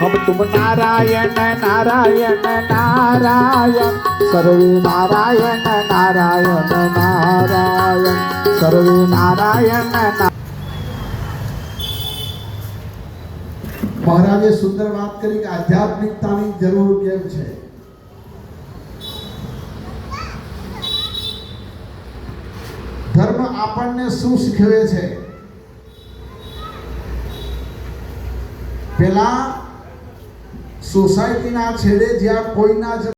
હમ તુમ નારાયણ નારાયણ નારાયણ. સર્વે નારાયણ નારાયણ નારાયણ. સર્વે નારાયણ મહારાજે સુંદર વાત કરી કે આધ્યાત્મિકતાની જરૂર કેમ છે? ધર્મ આપણને શું શીખવે છે? પેલા સોસાયટીના છેડે જ્યાં કોઈના જ